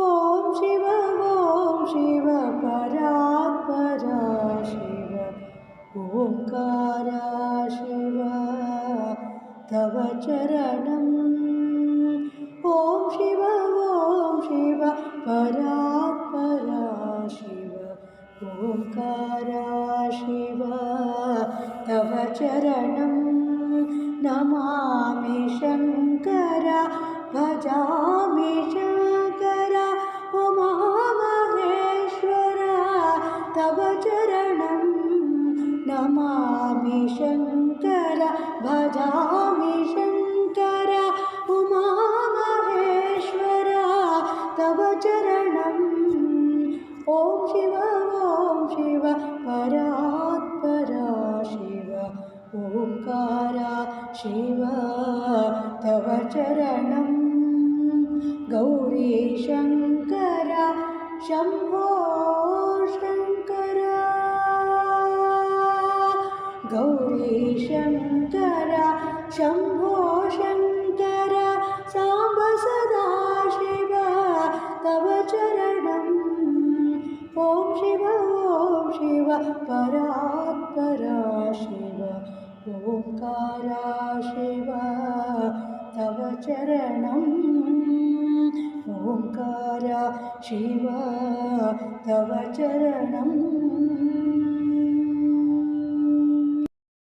ॐ शिव ॐ शिव परात्परा शिव ओङ्कारा शिव तव चरणम्। ॐ शिव ॐ शिव परात्परा शिव ओङ्कारा शिव तव चरणं नमामि शङ्कर भजामि शङ्कर तव चरणं नमामि शङ्कर भजामि शङ्कर। उमामहेश्वर तव चरणम् ॐ शिव ॐ शिव परात्परा शिव ओङ्कारा शिव तव चरणं गौरी शङ्कर शम्भो शङ्कर शम्भो शङ्कर साम्ब सदा शिव तव चरणम् ॐ शिव ॐ शिव परात्परा शिव ओङ्कारा शिव तव चरणम् ओङ्कारा शिव तव चरणम्